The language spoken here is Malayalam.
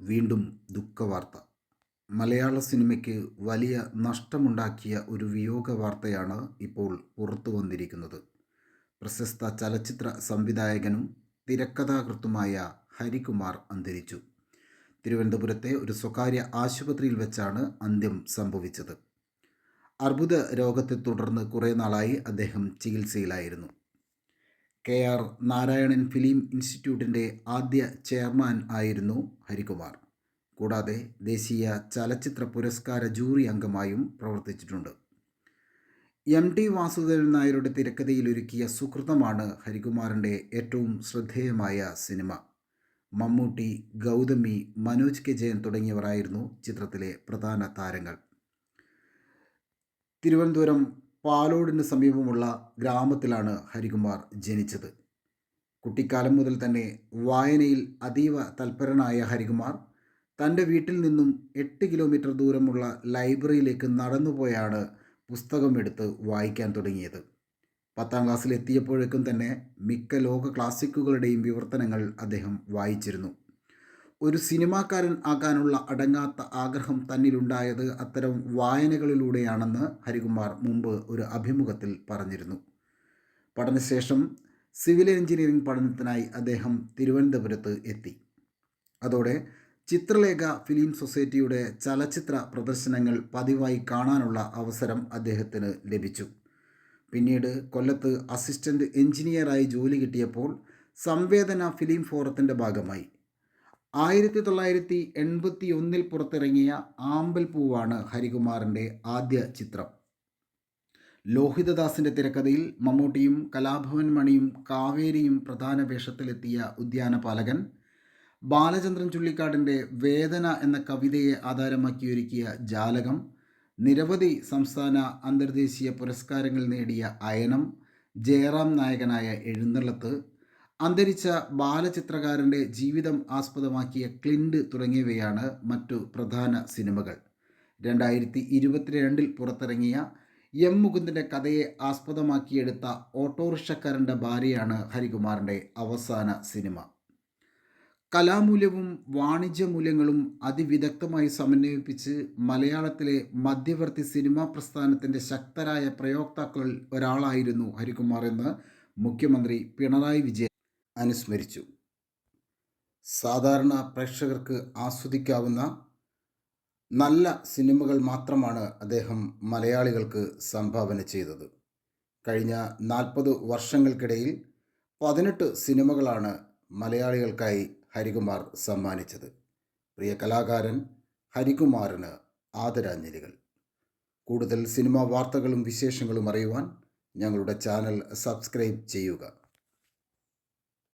വീണ്ടും ദുഃഖവാർത്ത. മലയാള സിനിമയ്ക്ക് വലിയ നഷ്ടമുണ്ടാക്കിയ ഒരു വിയോഗ വാർത്തയാണ് ഇപ്പോൾ പുറത്തു വന്നിരിക്കുന്നത്. പ്രശസ്ത ചലച്ചിത്ര സംവിധായകനും തിരക്കഥാകൃത്തുമായ ഹരികുമാർ അന്തരിച്ചു. തിരുവനന്തപുരത്തെ ഒരു സ്വകാര്യ ആശുപത്രിയിൽ വെച്ചാണ് അന്ത്യം സംഭവിച്ചത്. അർബുദ രോഗത്തെ തുടർന്ന് കുറേ നാളായി അദ്ദേഹം ചികിത്സയിലായിരുന്നു. കെ ആർ നാരായണൻ ഫിലിം ഇൻസ്റ്റിറ്റ്യൂട്ടിന്റെ ആദ്യ ചെയർമാൻ ആയിരുന്നു ഹരികുമാർ. കൂടാതെ ദേശീയ ചലച്ചിത്ര പുരസ്കാര ജൂറി അംഗമായും പ്രവർത്തിച്ചിട്ടുണ്ട്. എം ടി വാസുദേവൻ നായരുടെ തിരക്കഥയിൽ തിരക്കഥയിലൊരുക്കിയ സുഹൃതമാണ് ഹരികുമാറിന്റെ ഏറ്റവും ശ്രദ്ധേയമായ സിനിമ. മമ്മൂട്ടി ഗൗതമി മനോജ് കെ ജയൻ തുടങ്ങിയവരായിരുന്നു ചിത്രത്തിലെ പ്രധാന താരങ്ങൾ. തിരുവനന്തപുരം പാലോടിന് സമീപമുള്ള ഗ്രാമത്തിലാണ് ഹരികുമാർ ജനിച്ചത്. കുട്ടിക്കാലം മുതൽ തന്നെ വായനയിൽ അതീവ തൽപരനായ ഹരികുമാർ തന്റെ വീട്ടിൽ നിന്നും എട്ട് കിലോമീറ്റർ ദൂരമുള്ള ലൈബ്രറിയിലേക്ക് നടന്നുപോയാണ് പുസ്തകം എടുത്ത് വായിക്കാൻ തുടങ്ങിയത്. പത്താം ക്ലാസ്സിൽ എത്തിയപ്പോഴേക്കും തന്നെ മിക്ക ലോക ക്ലാസിക്കുകളുടെയും വിവർത്തനങ്ങൾ അദ്ദേഹം വായിച്ചിരുന്നു. ഒരു സിനിമാക്കാരൻ ആകാനുള്ള അടങ്ങാത്ത ആഗ്രഹം തന്നിലുണ്ടായത് അത്തരം വായനകളിലൂടെയാണെന്ന് ഹരികുമാർ മുമ്പ് ഒരു അഭിമുഖത്തിൽ പറഞ്ഞിരുന്നു. പഠനശേഷം സിവിൽ എഞ്ചിനീയറിംഗ് പഠനത്തിനായി അദ്ദേഹം തിരുവനന്തപുരത്ത് എത്തി. അതോടെ ചിത്രലേഖ ഫിലിം സൊസൈറ്റിയുടെ ചലച്ചിത്ര പ്രദർശനങ്ങൾ പതിവായി കാണാനുള്ള അവസരം അദ്ദേഹത്തിന് ലഭിച്ചു. പിന്നീട് കൊല്ലത്ത് അസിസ്റ്റന്റ് എഞ്ചിനീയറായി ജോലി കിട്ടിയപ്പോൾ സംവേദന ഫിലിം ഫോറത്തിന്റെ ഭാഗമായി. ആയിരത്തി തൊള്ളായിരത്തി എൺപത്തി ഒന്നിൽ പുറത്തിറങ്ങിയ ആമ്പൽ പൂവാണ് ഹരികുമാറിന്റെ ആദ്യ ചിത്രം. ലോഹിതദാസിന്റെ തിരക്കഥയിൽ മമ്മൂട്ടിയും കലാഭവൻ മണിയും കാവേരിയും പ്രധാന വേഷത്തിലെത്തിയ ഉദ്യാനപാലകൻ ബാലചന്ദ്രൻ ചുള്ളിക്കാടിന്റെ വേദന എന്ന കവിതയെ ആധാരമാക്കിയൊരുക്കിയ ജാലകം നിരവധി സംസ്ഥാന അന്തർദേശീയ പുരസ്കാരങ്ങൾ നേടിയ അയനം ജയറാം നായകനായ എഴുന്നള്ളത്ത് അന്തരിച്ച ബാലചിത്രകാരന്റെ ജീവിതം ആസ്പദമാക്കിയ ക്ലിൻഡ് തുടങ്ങിയവയാണ് മറ്റു പ്രധാന സിനിമകൾ. രണ്ടായിരത്തി ഇരുപത്തിരണ്ടിൽ പുറത്തിറങ്ങിയ എം മുകുന്ദന്റെ കഥയെ ആസ്പദമാക്കിയെടുത്ത ഓട്ടോറിക്ഷക്കാരന്റെ ഭാര്യയാണ് ഹരികുമാറിന്റെ അവസാന സിനിമ. കലാമൂല്യവും വാണിജ്യ മൂല്യങ്ങളും അതിവിദഗ്ധമായി സമന്വയിപ്പിച്ച് മലയാളത്തിലെ മധ്യവർത്തി സിനിമാ പ്രസ്ഥാനത്തിന്റെ ശക്തരായ പ്രയോക്താക്കളിൽ ഒരാളായിരുന്നു ഹരികുമാർ എന്ന് മുഖ്യമന്ത്രി പിണറായി വിജയൻ അനുസ്മരിച്ചു. സാധാരണ പ്രേക്ഷകർക്ക് ആസ്വദിക്കാവുന്ന നല്ല സിനിമകൾ മാത്രമാണ് അദ്ദേഹം മലയാളികൾക്ക് സംഭാവന ചെയ്തത്. കഴിഞ്ഞ നാൽപ്പത് വർഷങ്ങൾക്കിടയിൽ പതിനെട്ട് സിനിമകളാണ് മലയാളികൾക്കായി ഹരികുമാർ സമ്മാനിച്ചത്. പ്രിയ കലാകാരൻ ഹരികുമാറിന് ആദരാഞ്ജലികൾ. കൂടുതൽ സിനിമാ വാർത്തകളും വിശേഷങ്ങളും അറിയുവാൻ ഞങ്ങളുടെ ചാനൽ സബ്സ്ക്രൈബ് ചെയ്യുക.